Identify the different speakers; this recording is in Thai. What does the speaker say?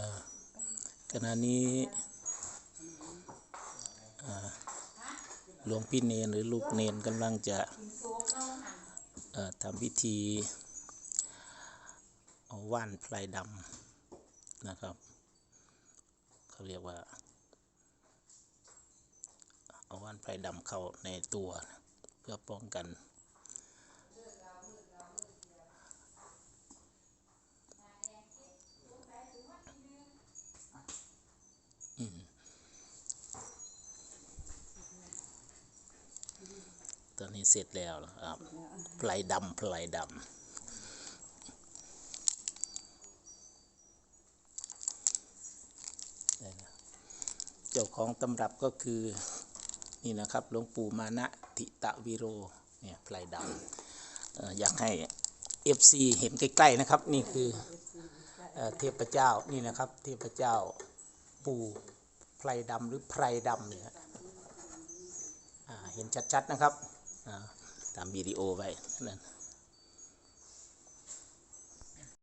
Speaker 1: ่ขณะนี้หลวงพี่เนนหรือลูกเนนกำลังจะทำพิธีเอาว่านพลายดำนะครับเขาเรียกว่า เอาว่านพลายดำเข้าในตัว เพื่อป้องกัน ตอนนี้เสร็จแล้วนะครับพลายดำพลายดำนี่นะเจ้าของตำรับก็คือนี่นะครับหลวงปู่มานะทิตะวิโรเนี่ยพลายดำเอ่ออยากให้ FC เห็นใกล้ๆนะครับ นี่คือเอ่อเทพเจ้านี่นะครับ เทพเจ้าปู่ไพรดำหรือไพรดำเนี่ยอ่าเห็นชัดๆนะครับ อ่าตา